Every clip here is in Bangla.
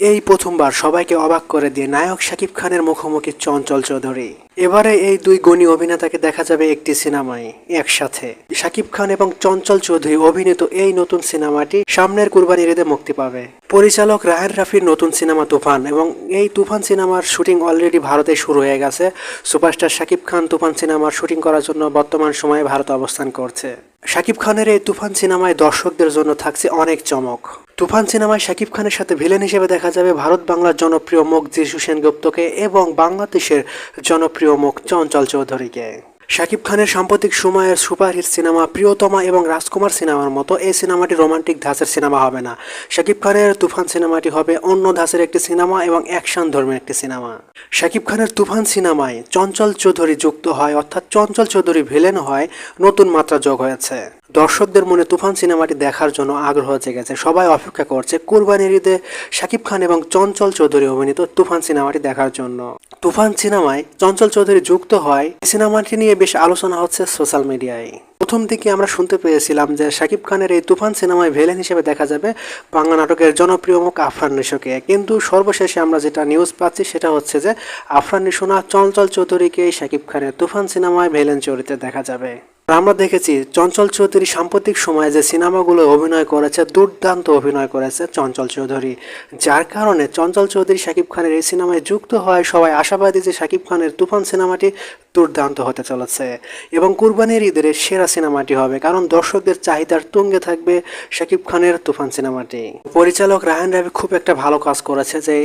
এই প্রথমবার সবাইকে অবাক করে দিয়ে নায়ক শাকিব খানের মুখোমুখি চঞ্চল চৌধুরী। এবারে এই দুই গণী অভিনেতাকে দেখা যাবে একটি সিনেমায় একসাথে। শাকিব খান এবং চঞ্চল চৌধুরী অভিনীত এই নতুন সিনেমাটি সামনের কুরবানির ঈদে মুক্তি পাবে। পরিচালক রায়ন রাফির নতুন সিনেমা তুফান এবং এই তুফান সিনেমার শুটিং অলরেডি ভারতে শুরু হয়ে গেছে। সুপারস্টার শাকিব খান তুফান সিনেমার শুটিং করার জন্য বর্তমান সময়ে ভারতে অবস্থান করছে। শাকিব খানের এই তুফান সিনেমায় দর্শকদের জন্য থাকছে অনেক চমক। তুফান সিনেমায় শাকিব খানের সাথে ভিলেন হিসেবে দেখা যাবে ভারত বাংলার জনপ্রিয় মুখ যিশু সেনগুপ্তকে এবং বাংলাদেশের জনপ্রিয় মুখ চঞ্চল চৌধুরীকে। শাকিব খানের সাম্প্রতিক সময়ের সুপারহিট সিনেমা প্রিয়তমা এবং রাজকুমার সিনেমার মতো এই সিনেমাটি রোমান্টিক ধাঁচের সিনেমা হবে না। শাকিব খানের তুফান সিনেমাটি হবে অন্য ধাঁচের একটি সিনেমা এবং অ্যাকশন ধর্মের একটি সিনেমা। শাকিব খানের তুফান সিনেমায় চঞ্চল চৌধুরী যুক্ত হয়, অর্থাৎ চঞ্চল চৌধুরী ভিলেন হয়, নতুন মাত্রা যোগ হয়েছে। দর্শকদের মনে তুফান সিনেমাটি দেখার জন্য আগ্রহ জেগেছে। সবাই অপেক্ষা করছে কুরবানির ঈদে শাকিব খান এবং চঞ্চল চৌধুরী অভিনীত তুফান সিনেমাটি দেখার জন্য। তুফান সিনেমায় চঞ্চল চৌধুরী যুক্ত হয় সিনেমাটি নিয়ে বেশ আলোচনা হচ্ছে সোশ্যাল মিডিয়ায়। প্রথম দিকে আমরা শুনতে পেয়েছিলাম যে শাকিব খানের এই তুফান সিনেমায় ভেলেন হিসেবে দেখা যাবে বাংলা নাটকের জনপ্রিয় মুখ আফরান নিশোকে। কিন্তু সর্বশেষে আমরা যেটা নিউজ পাচ্ছি সেটা হচ্ছে যে আফরান নিশো না চঞ্চল চৌধুরীকে শাকিব খানের তুফান সিনেমায় ভেলেন চরিত্রে দেখা যাবে। আমরা দেখেছি চঞ্চল চৌধুরী সাম্প্রতিক সময়ে যে সিনেমাগুলো অভিনয় করেছে, দুর্দান্ত অভিনয় করেছে চঞ্চল চৌধুরী। যার কারণে চঞ্চল চৌধুরী, শাকিব খানের এই সিনেমায় যুক্ত হয় সবাই আশাবাদী যে শাকিব খানের তুফান সিনেমাটি দুর্দান্ত হতে চলেছে এবং কুরবানির ঈদের সেরা সিনেমাটি হবে, কারণ দর্শকদের চাহিদার তুঙ্গে থাকবে শাকিব খানের তুফান সিনেমাটি। পরিচালক রায়হান রাবি খুব একটা ভালো কাজ করেছে যে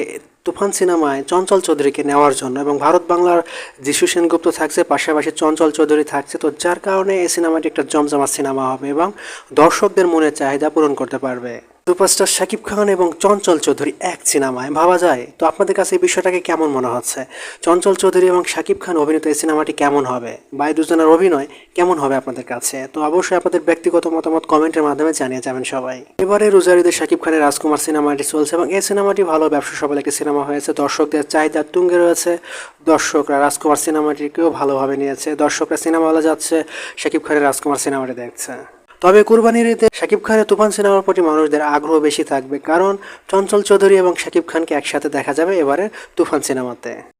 তুফান সিনেমায় চঞ্চল চৌধুরীকে নেওয়ার জন্য এবং ভারত বাংলার যিশু সেনগুপ্ত থাকছে, পাশাপাশি চঞ্চল চৌধুরী থাকছে, তো যার কারণে এই সিনেমাটি একটা জমজমা সিনেমা হবে এবং দর্শকদের মনে চাহিদা পূরণ করতে পারবে। সুপারস্টার শাকিব খান এবং চঞ্চল চৌধুরী এক সিনেমায়। ভাবা যায়, তো আপনাদের কাছে এই বিষয়টাকে কেমন মনে হচ্ছে? চঞ্চল চৌধুরী এবং শাকিব খান অভিনীত এই সিনেমাটি কেমন হবে? বা এই দুজনের অভিনয় কেমন হবে আপনাদের কাছে? তো অবশ্যই আপনাদের ব্যক্তিগত মতামত কমেন্টের মাধ্যমে জানিয়ে যাবেন সবাই। এবারে রোজারিদে শাকিব খানের রাজকুমার সিনেমাটি চলছে এবং এই সিনেমাটি ভালো, ব্যবসা সফল একটি সিনেমা হয়েছে। দর্শকদের চাহিদা তুঙ্গে রয়েছে। দর্শকরা রাজকুমার সিনেমাটিকেও ভালোভাবে নিয়েছে। দর্শকরা সিনেমা হলে যাচ্ছে, শাকিব খানের রাজকুমার সিনেমাটি দেখছে। তবে কুরবানির ঈদে শাকিব খানের তুফান সিনেমার প্রতি মানুষদের আগ্রহ বেশি থাকবে, কারণ চঞ্চল চৌধুরী এবং শাকিব খানকে একসাথে দেখা যাবে এবারে তুফান সিনেমাতে।